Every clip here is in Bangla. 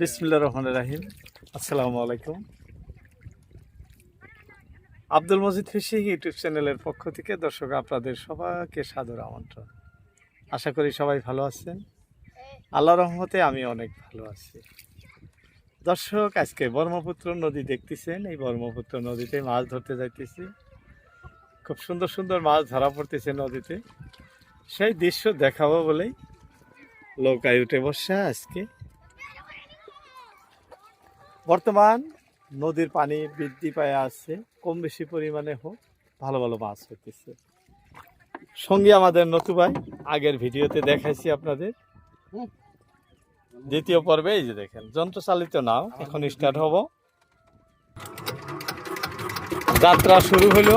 বিসমুল্লাহ রহমান রাহিম আসসালামু আলাইকুম আব্দুল মজিদ ফিশিং ইউটিউব চ্যানেলের পক্ষ থেকে দর্শক আপনাদের সবাইকে সাদর আমন্ত্রণ। আশা করি সবাই ভালো আছেন। আল্লাহ রহমতে আমি অনেক ভালো আছি। দর্শক, আজকে ব্রহ্মপুত্র নদী দেখতেছেন। এই ব্রহ্মপুত্র নদীতে মাছ ধরতে যাইতেছি। খুব সুন্দর সুন্দর মাছ ধরা পড়তেছে নদীতে। সেই দৃশ্য দেখাবো বলেই নৌকায় উঠে বসা আজকে। বর্তমান নদীর পানি বৃদ্ধি পায় আছে, কম বেশি পরিমাণে হোক, ভালো ভালো মাছ হইতেছে। সঙ্গে আমাদের নতুবাই আগের ভিডিওতে দেখাইছি আপনাদের। দ্বিতীয় পর্বে এই যে দেখেন, যন্ত্রচালিত নাও, এখন স্টার্ট হব। যাত্রা শুরু হলো।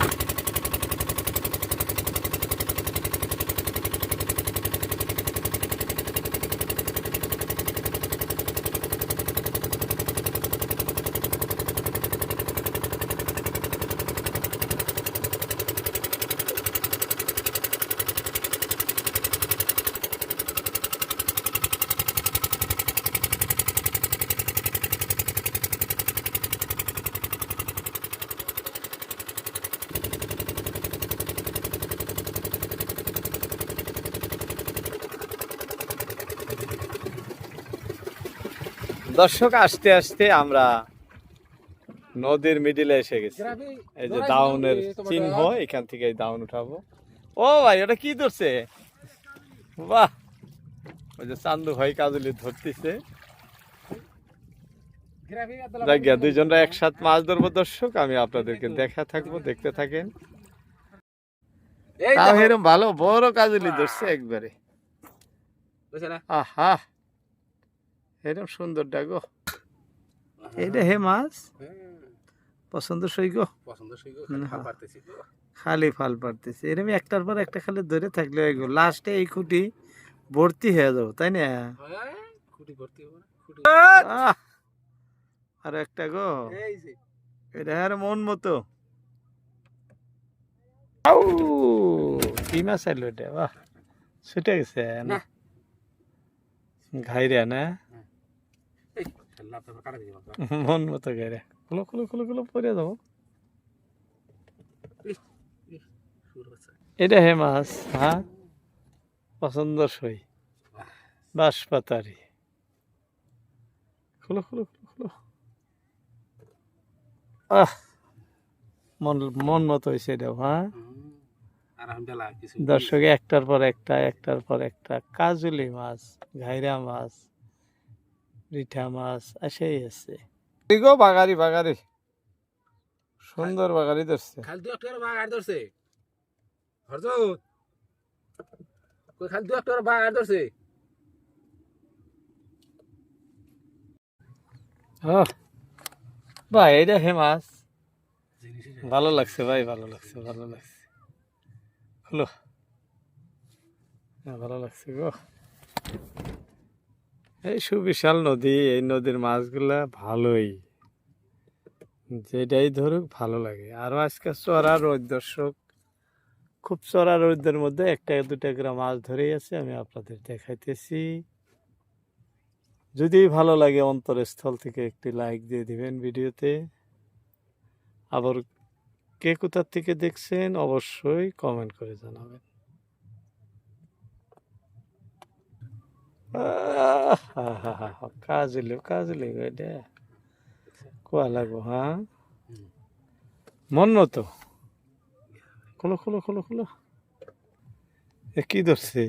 দর্শক আসতে আসতে আমরা নদীর মিডিলে এসে গেছি। এই যে দাউনের চিহ্ন এখান থেকে এই দাউন উঠাবো। ও ভাই ওটা কি ধরছে? বাহ! ওই যে চান্দু ভাই কাজুলি ধরতেছে। জায়গা দুইজনরা একসাথে মাছ ধরবো দর্শক আমি আপনাদেরকে দেখা থাকব দেখতে থাকেন। তাও এরকম ভালো বড় কাজুলি ধরছে একবারে। আহা! এরকম সুন্দর ডাগো এইটা হে মাছ? পছন্দ সই গো? পছন্দ সেই হুম, খাল হ্যাঁ। পারতেছি তো। খালি ফাল পারতেছে। এরকম একটার পর একটা খালি ধরে থাকলে এগো লাস্টে এই খুঁটি ভর্তি হয়ে যাব তাই না? হ্যাঁ, খুঁটি ভর্তি! আর একটা গো। এটা আর মন মতো। আউ! কি মাছ আইলো এটা? বাহ ছুটে গেছে না? না। ঘাইরে না এই, শালা আপনার কাটা দিয়ে বাবা। মন মতো ঘাইরে খুলো খুলো খুলো খুলো পরে যাব। এটা হে মাছ হ্যাঁ? পছন্দ সই। বাঁশপাতারি খুলো খুলো খুলো খুলো আহ! মন মন মতো হয়েছে এটা হ্যাঁ? দর্শকে একটার পর একটা একটার পর একটা। কাজুলি মাছ ঘাইরা মাছ। রিঠা মাছ আসেই আছে। গো বাগারি বাগারি সুন্দর বাগারি ধরছে। খাল দু একটা বাঘ আর ধরছে। হরজত কই খাল দু একটা বাঘ আর ধরছে ভাই এটা হে মাছ। ভালো লাগছে ভাই ভালো লাগছে ভালো লাগছে। হলো। হ্যাঁ, ভালো লাগছে গো। এই সুবিশাল নদী, এই নদীর মাছগুলা ভালোই। যেটাই ধরুক ভালো লাগে। আরও আজকে চড়া রোদ, দর্শক। খুব চড়া রোদের মধ্যে একটা দুটা করে মাছ ধরেই আছে, আমি আপনাদের দেখাইতেছি। যদি ভালো লাগে অন্তরস্থল থেকে একটি লাইক দিয়ে দিবেন ভিডিওতে। আবার কে কোথার থেকে দেখছেন, অবশ্যই কমেন্ট করে জানাবেন। কাজ হইল কাজ হইল এটা কোয়া লাগবো হ্যাঁ? হুম। মন মতো? খোলো খোলো খোলো খোলো। এ কি ধরছে।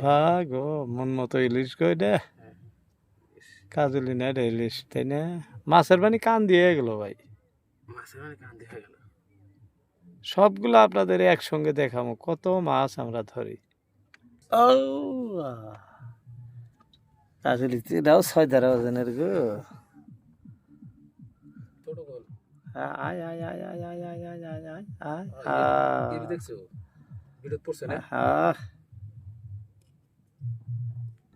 ভাগ ও মন মতো ইলিশ গো এটা। কাজলি না এটা ইলিশ তাই না? মাছের পানি কান দিয়ে গেল ভাই। মাছের কান দিয়ে গেল। সবগুলো আপনাদের একসঙ্গে দেখাবো কত মাছ আমরা ধরি। আসলে এটাও ছয় ধারা ওজনের গো ছোট আয় আয় আয় আয় আয় আয় আয় আয় আয় আয় দেখছ? ভিডিওত পড়ছে না? আহ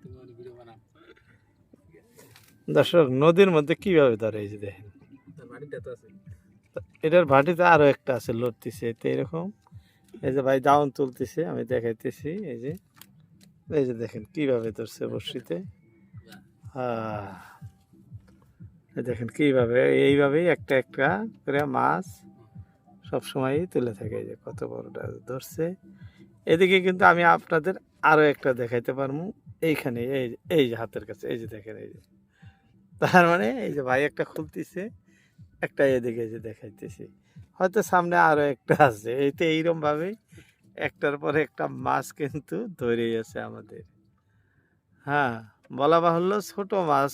তুমি অনেক ভিডিও বানাও। দর্শক নদীর মধ্যে কীভাবে ধরে এই যে দেখেন। এটার ভাটিতে আরও একটা আছে লড়তেছে এরকম এই যে ভাই দাউন তুলতেছে আমি দেখাইতেছি এই যে এই যে দেখেন, কীভাবে ধরছে এই দেখেন, কীভাবে, এইভাবেই একটা একটা করে মাছ সব সময়ই তুলে থাকে, এই যে কত বড়টা ধরছে। এদিকে কিন্তু আমি আপনাদের আরও একটা দেখাইতে পারব, এইখানে, এই এই যে হাতের কাছে, এই যে দেখেন, এই যে। তার মানে এই যে ভাই একটা খুলতেছে, একটা এদিকে যে দেখাইতেছি। হয়তো সামনে আরও একটা আছে এইতে এইরকম ভাবে একটার পর একটা মাছ কিন্তু ধরেই আছে আমাদের। হ্যাঁ বলা বাহুল্য ছোট মাছ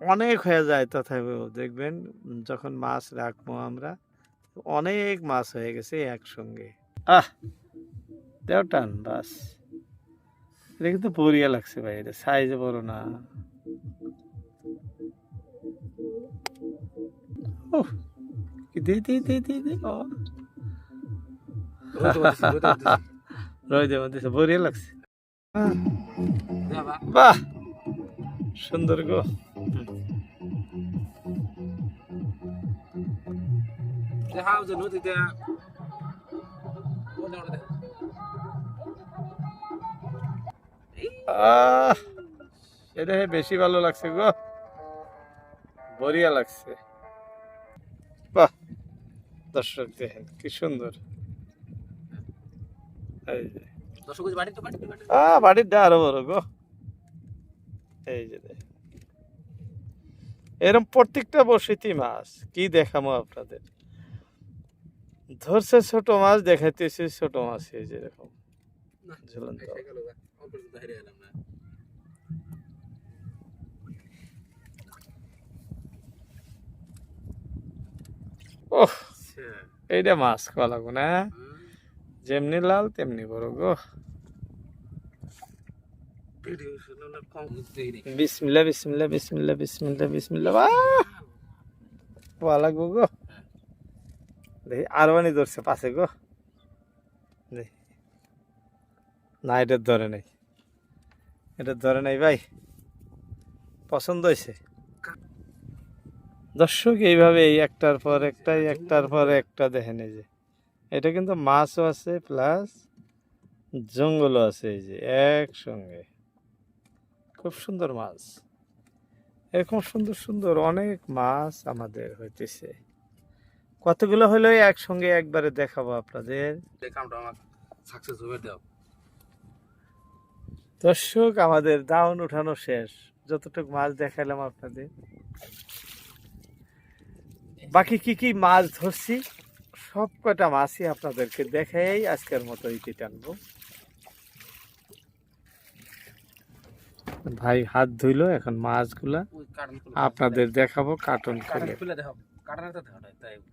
অনেক হয়ে যায় তথাপিও, দেখবেন যখন মাছ রাখব আমরা, অনেক মাছ হয়ে গেছে একসঙ্গে। আহ দেও টান বাস। এটা কিন্তু বড়িয়া লাগছে ভাই, এটা সাইজে বড় না। দে দে দে দে দে রোদ দিছে বড়িয়া লাগছে। বাহ! সুন্দর গো। দেখাও যে নদীতে এটা বেশি ভালো লাগছে গো। বড়িয়া লাগছে। বাহ! দর্শক দেখেন কি সুন্দর। এই যে। আরও বড় গো। এই যে এরম প্রত্যেকটা বসিতি মাছ কি দেখামো আপনাদের? ধরছে ছোট মাছ দেখাইতেছে ছোট মাছ এই যে এরকম। ঝুলন্ত। ওহ। এইটা মাছ খাওয়া লাগবো না? হুম। যেমনি লাল, তেমনি বড়, গো। বিসমিল্লা বিসমিল্লা বিসমিল্লা বিসমিল্লা বিসমিল্লা খাওয়া লাগবো গো। দেখি, আর বানি ধরছে পাশে গো। না এটার ধরে নাই। এটার ধরে নাই, ভাই। পছন্দ হয়েছে। দর্শক, এইভাবে এই একটার পর একটাই, একটার পর একটা দেখেন এই যে। এটা কিন্তু মাছও আছে প্লাস জঙ্গলও আছে এই যে একসঙ্গে। খুব সুন্দর মাছ। এরকম সুন্দর সুন্দর অনেক মাছ আমাদের হইতেছে। কতগুলো হলো একসঙ্গে একবারে দেখাবো আপনাদের। দর্শক আমাদের দাউন উঠানো শেষ। যতটুকু মাছ দেখালাম আপনাদের। বাকি কি কি মাছ ধরছি? সব কটা মাছই আপনাদেরকে দেখাই আজকের মতো ইতি টানবো। ভাই হাত ধুইলো এখন মাছগুলা আপনাদের দেখাবো কার্টুন খুলে।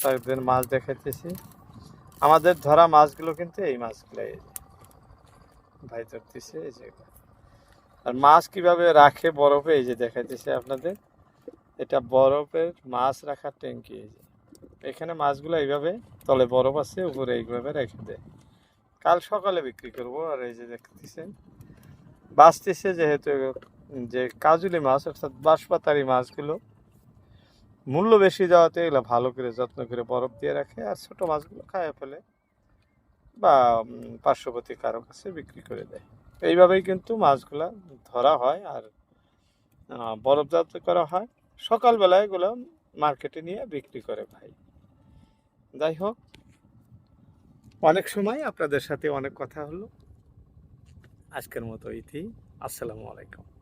তাদের মাছ দেখাইতেছি। আমাদের ধরা মাছগুলো কিন্তু এই মাছগুলো এই যে। ভাই ধরতেছে এই যে। আর মাছ কীভাবে রাখে বরফে এই যে দেখাইতেছে আপনাদের। এটা বরফের মাছ রাখার ট্যাঙ্কি এই যে। এখানে মাছগুলো এইভাবে তলে বরফ আছে, উপরে এইভাবে রেখে দেয়। কাল সকালে বিক্রি করব, আর এই যে দেখতেছেন, বাঁচতেছে যেহেতু, যে কাজুলি মাছ, অর্থাৎ বাঁশপাতারি মাছগুলো, মূল্য বেশি যাওয়াতে এগুলো ভালো করে যত্ন করে বরফ দিয়ে রাখে, আর ছোট মাছগুলো খায় ফেলে বা পার্শ্ববর্তী কারও কাছে বিক্রি করে দেয়। এইভাবেই কিন্তু মাছগুলা ধরা হয়, আর বরফজাত করা হয়। সকালবেলায় এগুলো মার্কেটে নিয়ে বিক্রি করে ভাই। যাই হোক অনেক সময় আপনাদের সাথে অনেক কথা হলো। আজকের মতো ইতি আসসালামু আলাইকুম।